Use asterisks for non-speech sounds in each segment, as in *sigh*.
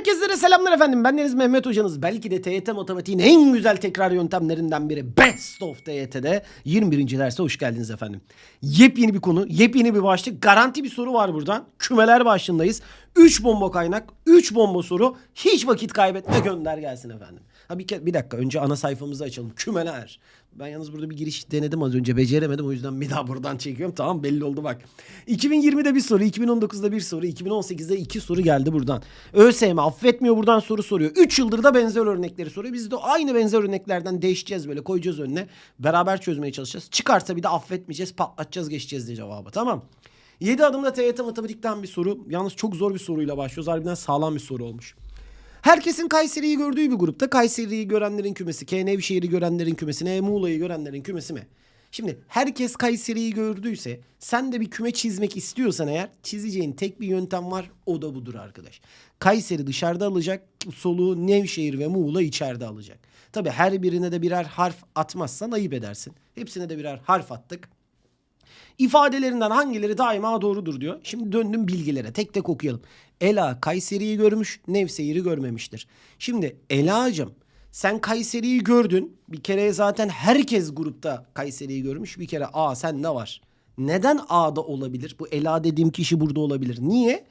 Herkese selamlar efendim. Ben Deniz Mehmet Hocanız. Belki de TYT matematiğin en güzel tekrar yöntemlerinden biri Best of TYT'de 21. derse hoş geldiniz efendim. Yepyeni bir konu, yepyeni bir başlık. Garanti bir soru var buradan. Kümeler başındayız. 3 bomba kaynak, 3 bomba soru. Hiç vakit kaybetme gönder gelsin efendim. Ha bir, bir dakika önce ana sayfamızı açalım. Kümeler. Ben yalnız burada bir giriş denedim az önce. Beceremedim o yüzden bir daha buradan çekiyorum. Tamam belli oldu bak. 2020'de bir soru, 2019'da bir soru, 2018'de iki soru geldi buradan. ÖSYM affetmiyor buradan soru soruyor. 3 yıldır da benzer örnekleri soruyor. Biz de aynı benzer örneklerden değişeceğiz böyle koyacağız önüne. Beraber çözmeye çalışacağız. Çıkarsa bir de affetmeyeceğiz, patlatacağız, geçeceğiz diye cevabı. Tamam. 7 adımda TYT matematikten bir soru. Yalnız çok zor bir soruyla başlıyoruz. Harbiden sağlam bir soru olmuş. Herkesin Kayseri'yi gördüğü bir grupta Kayseri'yi görenlerin kümesi, K Nevşehir'i görenlerin kümesi, N Muğla'yı görenlerin kümesi mi? Şimdi herkes Kayseri'yi gördüyse sen de bir küme çizmek istiyorsan eğer çizeceğin tek bir yöntem var o da budur arkadaş. Kayseri dışarıda alacak soluğu Nevşehir ve Muğla içeride alacak. Tabi her birine de birer harf atmazsan ayıp edersin. Hepsine de birer harf attık. İfadelerinden hangileri daima doğrudur diyor. Şimdi döndüm bilgilere. Tek tek okuyalım. Ela Kayseri'yi görmüş, Nevşehir'i görmemiştir. Şimdi Ela'cığım sen Kayseri'yi gördün. Bir kere zaten herkes grupta Kayseri'yi görmüş. Bir kere A sen ne var? Neden A'da olabilir? Bu Ela dediğim kişi burada olabilir. Niye?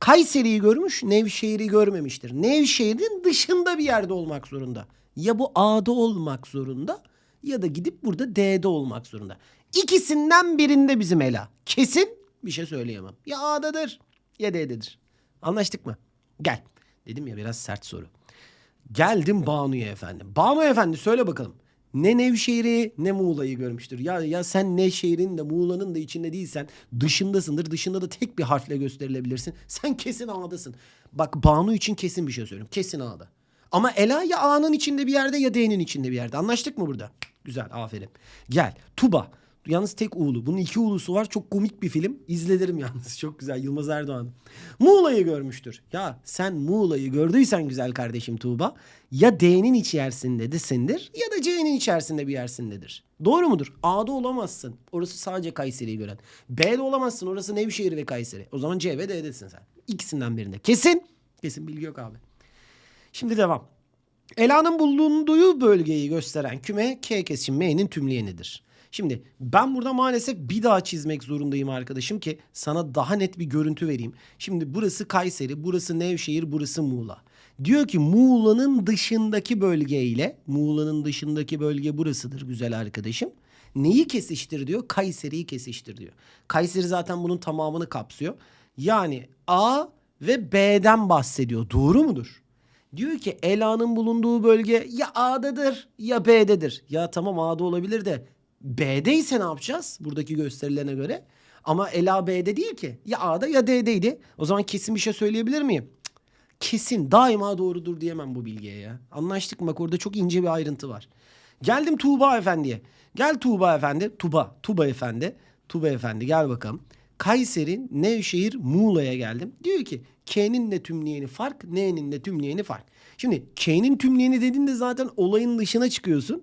Kayseri'yi görmüş, Nevşehir'i görmemiştir. Nevşehir'in dışında bir yerde olmak zorunda. Ya bu A'da olmak zorunda ya da gidip burada D'de olmak zorunda. İkisinden birinde bizim Ela. Kesin bir şey söyleyemem. Ya A'dadır ya D'dedir. Anlaştık mı? Gel. Dedim ya biraz sert soru. Geldim Banu'ya efendim. Banu efendi söyle bakalım. Ne Nevşehir'i ne Muğla'yı görmüştür. Ya ya sen Nevşehir'in de Muğla'nın da içinde değilsen dışındasındır. Dışında da tek bir harfle gösterilebilirsin. Sen kesin A'dasın. Bak Banu için kesin bir şey söylüyorum. Kesin A'da. Ama Ela ya A'nın içinde bir yerde ya D'nin içinde bir yerde. Anlaştık mı burada? Güzel aferin. Gel Tuba. Yalnız tek U'lu. Bunun iki U'lusu var. Çok komik bir film. İzledirim yalnız. *laughs* Çok güzel. Yılmaz Erdoğan. Muğla'yı görmüştür. Ya sen Muğla'yı gördüysen güzel kardeşim Tuğba. Ya D'nin içerisindesindir ya da C'nin içerisinde bir yersindedir. Doğru mudur? A'da olamazsın. Orası sadece Kayseri'yi gören. B'de olamazsın. Orası Nevşehir ve Kayseri. O zaman C ve D'desin sen. İkisinden birinde. Kesin. Kesin bilgi yok abi. Şimdi devam. Ela'nın bulunduğu bölgeyi gösteren küme K kesişim M'nin tümleyenidir. Şimdi ben burada maalesef bir daha çizmek zorundayım arkadaşım ki sana daha net bir görüntü vereyim. Şimdi burası Kayseri, burası Nevşehir, burası Muğla. Diyor ki Muğla'nın dışındaki bölge ile Muğla'nın dışındaki bölge burasıdır güzel arkadaşım. Neyi kesiştir diyor? Kayseri'yi kesiştir diyor. Kayseri zaten bunun tamamını kapsıyor. Yani A ve B'den bahsediyor. Doğru mudur? Diyor ki Ela'nın bulunduğu bölge ya A'dadır ya B'dedir. Ya tamam A'da olabilir de B'deyse ne yapacağız buradaki gösterilerine göre? Ama Ela B'de değil ki. Ya A'da ya D'deydi. O zaman kesin bir şey söyleyebilir miyim? Kesin daima doğrudur diyemem bu bilgiye ya. Anlaştık mı? Bak orada çok ince bir ayrıntı var. Geldim Tuğba Efendi'ye. Gel Tuğba Efendi. Tuba. Tuba Efendi. Tuba Efendi gel bakalım. Kayseri, Nevşehir, Muğla'ya geldim. Diyor ki K'nin de tümleyeni fark, N'nin de tümleyeni fark. Şimdi K'nin tümleyeni dediğinde zaten olayın dışına çıkıyorsun.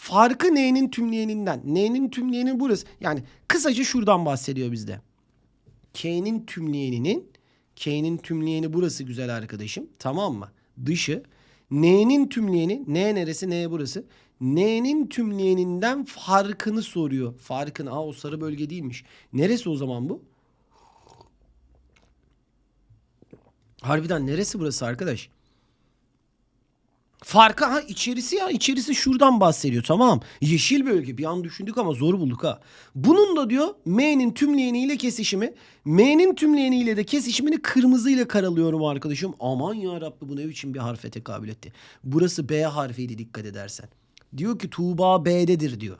Farkı N'nin tümleyeninden. N'nin tümleyeni burası. Yani kısaca şuradan bahsediyor bizde. K'nin tümleyeninin K'nin tümleyeni burası güzel arkadaşım. Tamam mı? Dışı. N'nin tümleyeni N neresi? N burası. N'nin tümleyeninden farkını soruyor. Farkını. Aa o sarı bölge değilmiş. Neresi o zaman bu? Harbiden neresi burası arkadaş? Farkı ha içerisi ya içerisi şuradan bahsediyor tamam. Yeşil bölge bir an düşündük ama zor bulduk ha. Bunun da diyor M'nin tümleyeniyle kesişimi. M'nin tümleyeniyle de kesişimini kırmızıyla karalıyorum arkadaşım. Aman ya Rabbi bu ne biçim bir harfe tekabül etti. Burası B harfiydi dikkat edersen. Diyor ki Tuğba B'dedir diyor.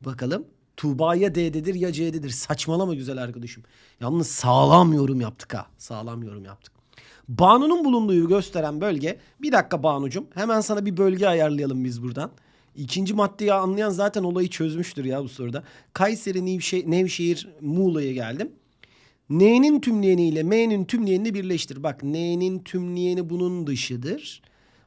Bakalım Tuğba ya D'dedir ya C'dedir. Saçmalama güzel arkadaşım. Yalnız sağlam yorum yaptık ha. Sağlam yorum yaptık. Banu'nun bulunduğu gösteren bölge. Bir dakika Banu'cum. Hemen sana bir bölge ayarlayalım biz buradan. İkinci maddeyi anlayan zaten olayı çözmüştür ya bu soruda. Kayseri, Nevşehir, Nevşehir Muğla'ya geldim. N'nin tümleyeni ile M'nin tümleyenini birleştir. Bak N'nin tümleyeni bunun dışıdır.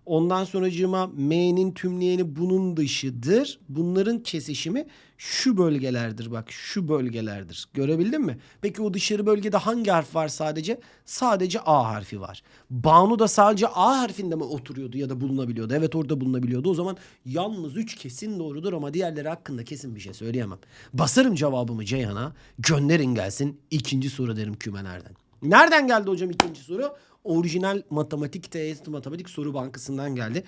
Ondan sonracığıma M'nin tümleyeni bunun dışıdır. Bunların kesişimi şu bölgelerdir bak şu bölgelerdir. Görebildin mi? Peki o dışarı bölgede hangi harf var sadece? Sadece A harfi var. Banu da sadece A harfinde mi oturuyordu ya da bulunabiliyordu? Evet orada bulunabiliyordu. O zaman yalnız 3 kesin doğrudur ama diğerleri hakkında kesin bir şey söyleyemem. Basarım cevabımı Ceyhan'a. Gönderin gelsin. İkinci soru derim kümelerden. Nereden geldi hocam ikinci soru? Orijinal matematik TYT matematik soru bankasından geldi.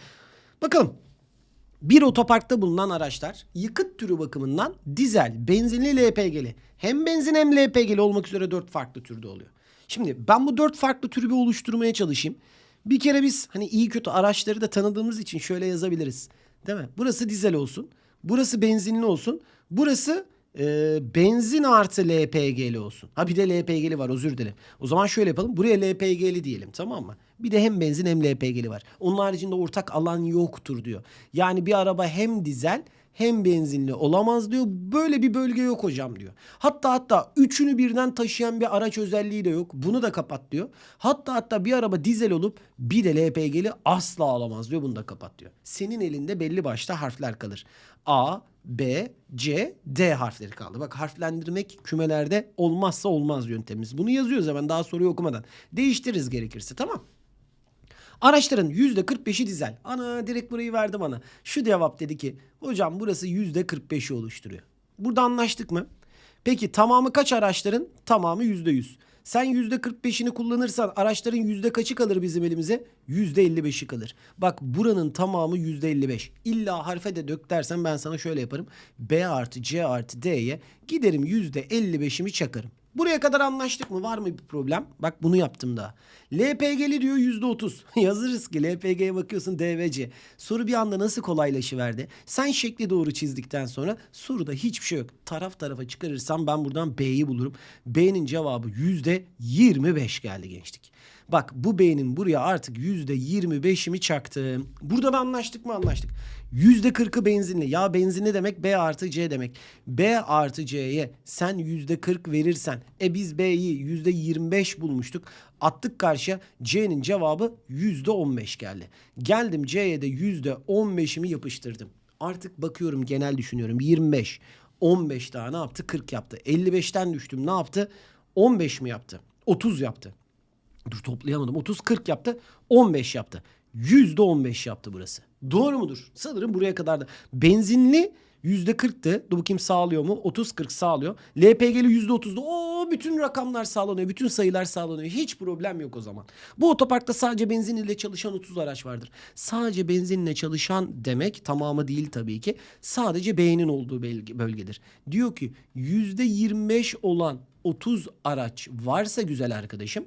Bakalım. Bir otoparkta bulunan araçlar yakıt türü bakımından dizel, benzinli, LPG'li. Hem benzin hem LPG'li olmak üzere dört farklı türde oluyor. Şimdi ben bu dört farklı türü bir oluşturmaya çalışayım. Bir kere biz hani iyi kötü araçları da tanıdığımız için şöyle yazabiliriz. Değil mi? Burası dizel olsun. Burası benzinli olsun. Burası e, benzin artı LPG'li olsun. Ha bir de LPG'li var özür dilerim. O zaman şöyle yapalım. Buraya LPG'li diyelim tamam mı? Bir de hem benzin hem LPG'li var. Onun haricinde ortak alan yoktur diyor. Yani bir araba hem dizel hem benzinli olamaz diyor. Böyle bir bölge yok hocam diyor. Hatta hatta üçünü birden taşıyan bir araç özelliği de yok. Bunu da kapat diyor. Hatta hatta bir araba dizel olup bir de LPG'li asla alamaz diyor. Bunu da kapat diyor. Senin elinde belli başta harfler kalır. A, B, C, D harfleri kaldı. Bak harflendirmek kümelerde olmazsa olmaz yöntemimiz. Bunu yazıyoruz hemen daha soruyu okumadan. Değiştiririz gerekirse tamam. Araçların %45'i dizel. Ana direkt burayı verdi bana. Şu cevap dedi ki hocam burası %45'i oluşturuyor. Burada anlaştık mı? Peki tamamı kaç araçların? Tamamı %100. Sen %45'ini kullanırsan araçların yüzde kaçı kalır bizim elimize? %55'i kalır. Bak buranın tamamı %55. İlla harfe de dök dersen ben sana şöyle yaparım. B artı C artı D'ye giderim %55'imi çakarım. Buraya kadar anlaştık mı? Var mı bir problem? Bak bunu yaptım daha. LPG'li diyor %30. *laughs* Yazırız ki LPG'ye bakıyorsun D ve C. Soru bir anda nasıl kolaylaşıverdi? Sen şekli doğru çizdikten sonra soruda hiçbir şey yok. Taraf tarafa çıkarırsam ben buradan B'yi bulurum. B'nin cevabı %25 geldi gençlik. Bak bu B'nin buraya artık %25'imi çaktım. Burada da anlaştık mı anlaştık. %40'ı benzinli. Ya benzinli demek B artı C demek. B artı C'ye sen %40 verirsen. E biz B'yi %25 bulmuştuk. Attık karşıya C'nin cevabı %15 geldi. Geldim C'ye de %15'imi yapıştırdım. Artık bakıyorum genel düşünüyorum 25. 15 daha ne yaptı? 40 yaptı. 55'ten düştüm ne yaptı? 15 mi yaptı? 30 yaptı. Dur toplayamadım. 30 40 yaptı. 15 yaptı. %15 yaptı burası. Doğru mudur? Sanırım buraya kadar da. Benzinli %40'tı. Dur bakayım sağlıyor mu? 30-40 sağlıyor. LPG'li %30'du. Oo bütün rakamlar sağlanıyor. Bütün sayılar sağlanıyor. Hiç problem yok o zaman. Bu otoparkta sadece benzin ile çalışan 30 araç vardır. Sadece benzinle çalışan demek tamamı değil tabii ki. Sadece B'nin olduğu bölge- bölgedir. Diyor ki %25 olan 30 araç varsa güzel arkadaşım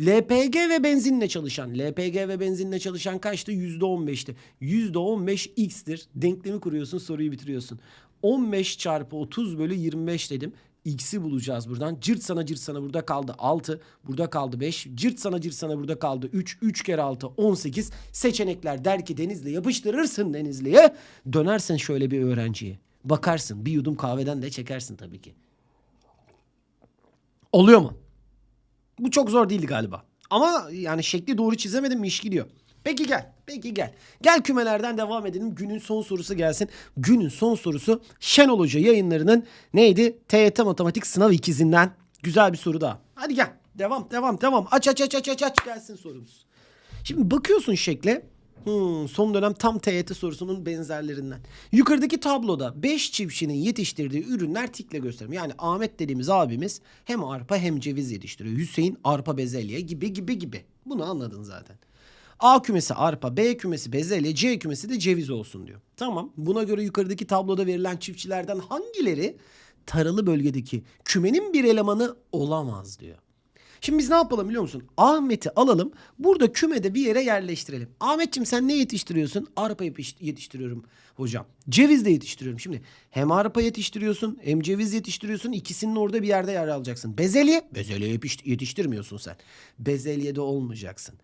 LPG ve benzinle çalışan. LPG ve benzinle çalışan kaçtı? %15'ti. %15 x'tir. Denklemi kuruyorsun soruyu bitiriyorsun. 15 çarpı 30 bölü 25 dedim. X'i bulacağız buradan. Cırt sana cırt sana burada kaldı 6. Burada kaldı 5. Cırt sana cırt sana burada kaldı 3. 3 kere 6 18. Seçenekler der ki Denizli yapıştırırsın Denizli'ye. Dönersen şöyle bir öğrenciye. Bakarsın bir yudum kahveden de çekersin tabii ki. Oluyor mu? Bu çok zor değildi galiba. Ama yani şekli doğru çizemedim mi iş gidiyor. Peki gel. Peki gel. Gel kümelerden devam edelim. Günün son sorusu gelsin. Günün son sorusu Şenol Hoca yayınlarının neydi? TYT Matematik Sınav ikizinden. Güzel bir soru daha. Hadi gel. Devam devam devam. Aç aç aç aç aç aç gelsin sorumuz. Şimdi bakıyorsun şekle. Hmm, son dönem tam TYT sorusunun benzerlerinden. Yukarıdaki tabloda 5 çiftçinin yetiştirdiği ürünler tikle gösteriliyor. Yani Ahmet dediğimiz abimiz hem arpa hem ceviz yetiştiriyor. Hüseyin arpa bezelye gibi gibi gibi. Bunu anladın zaten. A kümesi arpa, B kümesi bezelye, C kümesi de ceviz olsun diyor. Tamam. Buna göre yukarıdaki tabloda verilen çiftçilerden hangileri taralı bölgedeki kümenin bir elemanı olamaz diyor. Şimdi biz ne yapalım biliyor musun? Ahmet'i alalım. Burada kümede bir yere yerleştirelim. Ahmetçim sen ne yetiştiriyorsun? Arpa yetiş- yetiştiriyorum hocam. Ceviz de yetiştiriyorum. Şimdi hem arpa yetiştiriyorsun hem ceviz yetiştiriyorsun. İkisinin orada bir yerde yer alacaksın. Bezelye. Bezelye yetiştirmiyorsun sen. Bezelyede olmayacaksın.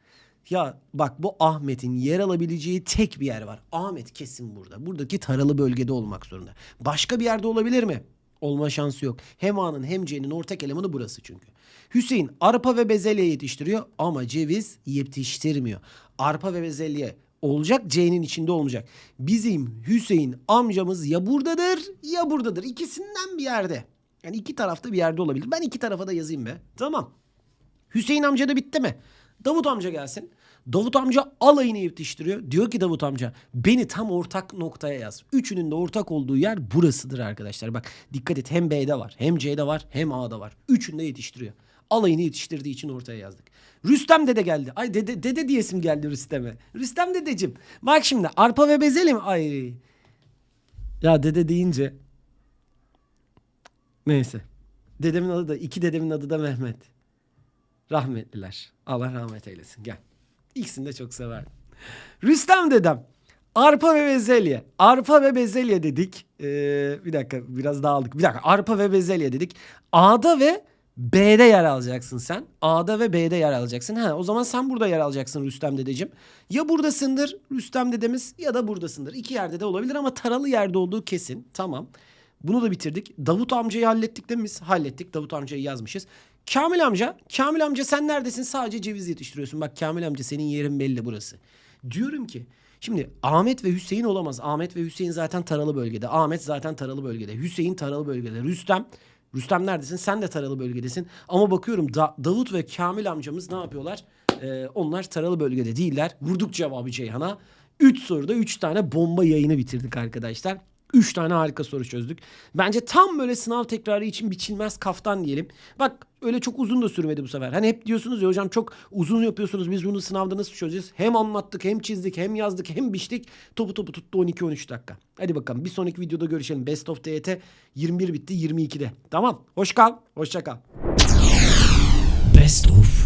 Ya bak bu Ahmet'in yer alabileceği tek bir yer var. Ahmet kesin burada. Buradaki taralı bölgede olmak zorunda. Başka bir yerde olabilir mi? Olma şansı yok. Hem A'nın hem C'nin ortak elemanı burası çünkü. Hüseyin arpa ve bezelye yetiştiriyor ama ceviz yetiştirmiyor. Arpa ve bezelye olacak C'nin içinde olmayacak. Bizim Hüseyin amcamız ya buradadır ya buradadır. İkisinden bir yerde. Yani iki tarafta bir yerde olabilir. Ben iki tarafa da yazayım be. Tamam. Hüseyin amca da bitti mi? Davut amca gelsin. Davut amca alayını yetiştiriyor. Diyor ki Davut amca beni tam ortak noktaya yaz. Üçünün de ortak olduğu yer burasıdır arkadaşlar. Bak dikkat et hem B'de var hem C'de var hem A'da var. Üçünü de yetiştiriyor. Alayını yetiştirdiği için ortaya yazdık. Rüstem dede geldi. Ay dede, dede diyesim geldi Rüstem'e. Rüstem dedeciğim. Bak şimdi arpa ve bezelim. Ay. Ya dede deyince. Neyse. Dedemin adı da iki dedemin adı da Mehmet. Rahmetliler. Allah rahmet eylesin. Gel. İkisini de çok severdim. Rüstem dedem. Arpa ve bezelye. Arpa ve bezelye dedik. Ee, bir dakika biraz daha aldık. Bir dakika arpa ve bezelye dedik. A'da ve B'de yer alacaksın sen. A'da ve B'de yer alacaksın. Ha, o zaman sen burada yer alacaksın Rüstem dedeciğim. Ya buradasındır Rüstem dedemiz ya da buradasındır. İki yerde de olabilir ama taralı yerde olduğu kesin. Tamam. Bunu da bitirdik. Davut amcayı hallettik mi biz? Hallettik. Davut amcayı yazmışız. Kamil amca, Kamil amca sen neredesin? Sadece ceviz yetiştiriyorsun. Bak Kamil amca senin yerin belli burası. Diyorum ki şimdi Ahmet ve Hüseyin olamaz. Ahmet ve Hüseyin zaten taralı bölgede. Ahmet zaten taralı bölgede. Hüseyin taralı bölgede. Rüstem Rüstem neredesin? Sen de taralı bölgedesin. Ama bakıyorum Da- Davut ve Kamil amcamız ne yapıyorlar? Ee, onlar taralı bölgede değiller. Vurduk cevabı Ceyhan'a. 3 soruda 3 tane bomba yayını bitirdik arkadaşlar. 3 tane harika soru çözdük. Bence tam böyle sınav tekrarı için biçilmez kaftan diyelim. Bak öyle çok uzun da sürmedi bu sefer. Hani hep diyorsunuz ya hocam çok uzun yapıyorsunuz biz bunu sınavda nasıl çözeceğiz? Hem anlattık hem çizdik hem yazdık hem biçtik. Topu topu tuttu 12-13 dakika. Hadi bakalım bir sonraki videoda görüşelim. Best of TYT 21 bitti 22'de. Tamam hoş kal hoşça kal. Best of